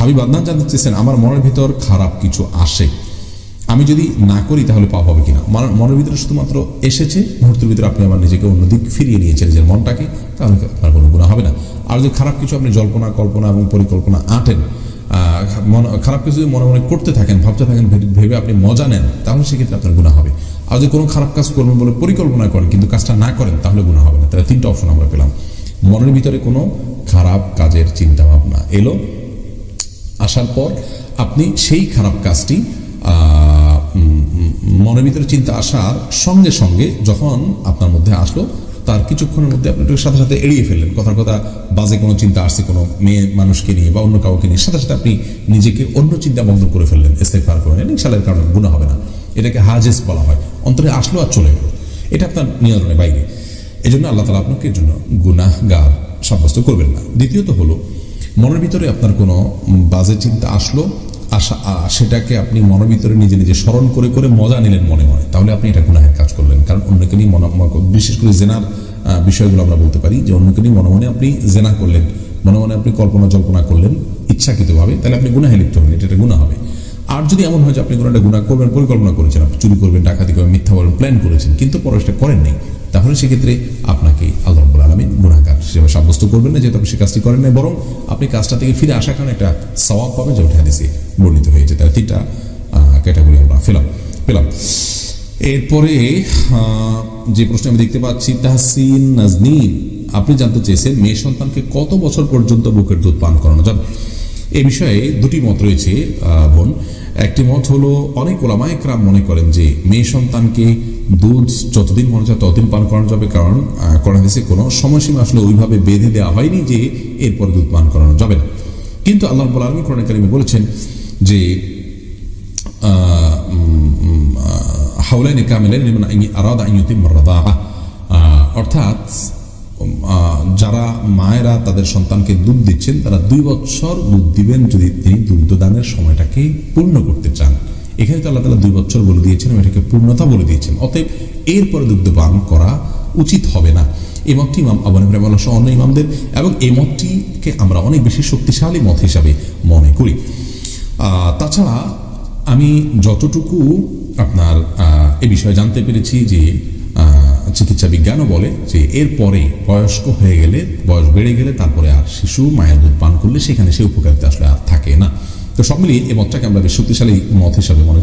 হাবিব আদনান জানতে চেয়েছেন, আমার মনের ভিতর খারাপ কিছু আসে। আমি যদি না করি তাহলে পাপ হবে কিনা? মন- মনের ভিতরে শুধুমাত্র এসেছে, মুহূর্তের ভিতরে আপনি আমার নিজেকে অন্যদিক ফিরিয়ে নিয়েছেন নিজের মনটাকে, তাহলে আপনার কোনো গুণা হবে না? আর যদি খারাপ কিছু আপনি জল্পনা, কল্পনা এবং পরিকল্পনা আঁটেন মন- খারাপ কিছু যদি মনে মনে করতে থাকেন, ভাবতে থাকেন, ভেবে আপনি মজা নেন, তাহলে সেক্ষেত্রে আপনার গুণা হবে। আর যদি কোনো খারাপ কাজ করবেন বলে পরিকল্পনা করেন, কিন্তু কাজটা না করেন, তাহলে গুণা হবে না। তাহলে তিনটা অপশন আমরা পেলাম। মনের ভিতরে কোনো খারাপ কাজের চিন্তা ভাবনা এলো। আসার পর আপনি সেই খারাপ কাজটি মনের ভিতরে চিন্তা আসার সঙ্গে সঙ্গে যখন আপনার মধ্যে আসলো, তার কিছুক্ষণের মধ্যে আপনি সাথে সাথে এড়িয়ে ফেললেন। কথার কথা, বাজে কোনো চিন্তা আসছে কোনো মেয়ে মানুষকে নিয়ে বা অন্য কাউকে নিয়ে। সাথে সাথে আপনি নিজেকে অন্য চিন্তা বন্ধ করে ফেললেন ইস্তেফার করে নেন ইনশাল্লাহ কারণে গুণা হবে না। এটাকে হাজেস বলা হয়। অন্তরে আসলো আর চলে গেল। এটা আপনার নিয়ন্ত্রণের বাইরে। এই জন্য আল্লাহ তালা আপনাকে এর জন্য গুনাহগার সাব্যস্ত করবেন না। দ্বিতীয়ত হলো মনের ভিতরে আপনার কোনো বাজে চিন্তা আসলো? আশা সেটাকে আপনি মনের ভিতরে নিজে নিজে স্মরণ করে করে মজা নিলেন মনে মনে। তাহলে আপনি এটা গুনাহের কাজ করলেন। কারণ অন্যকে নিয়ে মনে বিশেষ করে জেনার বিষয়গুলো আমরা বলতে পারি যে অন্যকে নিয়ে মনে মনে আপনি জেনা করলেন। মনে মনে আপনি কল্পনা জল্পনা করলেন ইচ্ছাকৃতভাবে, তাহলে আপনি গুনাহে লিপ্ত হবেন এটা গুণা হবে। আর যদি এমন হয় যে আপনি কোনো একটা গুণা করবেন, পরিকল্পনা করেছেন, আপনি চুরি করবেন, ডাকাতি করবেন, মিথ্যা বলবেন প্ল্যান করেছেন, কিন্তু পরে সেটা করেন নাই, তাহলে সেক্ষেত্রে আপনাকে আলমিন সেভাবে সাব্যস্ত করবেন না, যেহেতু আপনি সে কাজটি করেন না বরং আপনি কাজটা থেকে ফিরে আসার কারণে একটা সওয়াব পাবেন যেটা হাদিসে বর্ণিত হয়েছে। তার তিনটা ক্যাটাগরি আমরা পেলাম পেলাম। এরপরে যে প্রশ্ন আমি দেখতে পাচ্ছি, তাহসিন নাজনীন, আপনি জানতে চেয়েছেন, মেয়ে সন্তানকে কত বছর পর্যন্ত বুকের দুধ পান করানো যাবে? এ বিষয়ে দুটি মত রয়েছে বোন। একটি মত হলো, অনেক ওলামা একরাম মনে করেন যে মেয়ে সন্তানকে দুধ যতদিন মনে চায় ততদিন পান করানো যাবে, কারণ করা হয়েছে কোনো সময়সীমা আসলে ওইভাবে বেঁধে দেওয়া হয়নি যে এরপর দুধ পান করানো যাবে না। কিন্তু আল্লাহ রব্বুল আলমী কোরআন কারিমে বলেছেন যে হাউলাইনে কামেলেন অর্থাৎ যারা মায়েরা তাদের সন্তানকে দুধ দিচ্ছেন, তারা দুই বছর দুধ দিবেন যদি তিনি দুগ্ধদানের সময়টাকে পূর্ণ করতে চান। এখানে তো আল্লাহ তালা দুই বছর বলে দিয়েছেন এটাকে পূর্ণতা বলে দিয়েছেন। অতএব এরপরে দুগ্ধ পান করা উচিত হবে না। এই মতটি ইমাম আবু সহ অন্য ইমামদের, এবং এই মতটিকে আমরা অনেক বেশি শক্তিশালী মত হিসাবে মনে করি। তাছাড়া আমি যতটুকু আপনার এ বিষয়ে জানতে পেরেছি যে চিকিৎসা বিজ্ঞানও বলে যে এরপরে বয়স্ক হয়ে গেলে, বয়স বেড়ে গেলে তারপরে আর শিশু মায়ের দুধ পান করলে সেখানে সে উপকারিতা আসলে আর থাকে না। তো সব মিলিয়ে এই মতটাকে আমরা বেশ শক্তিশালী মত হিসাবে মনে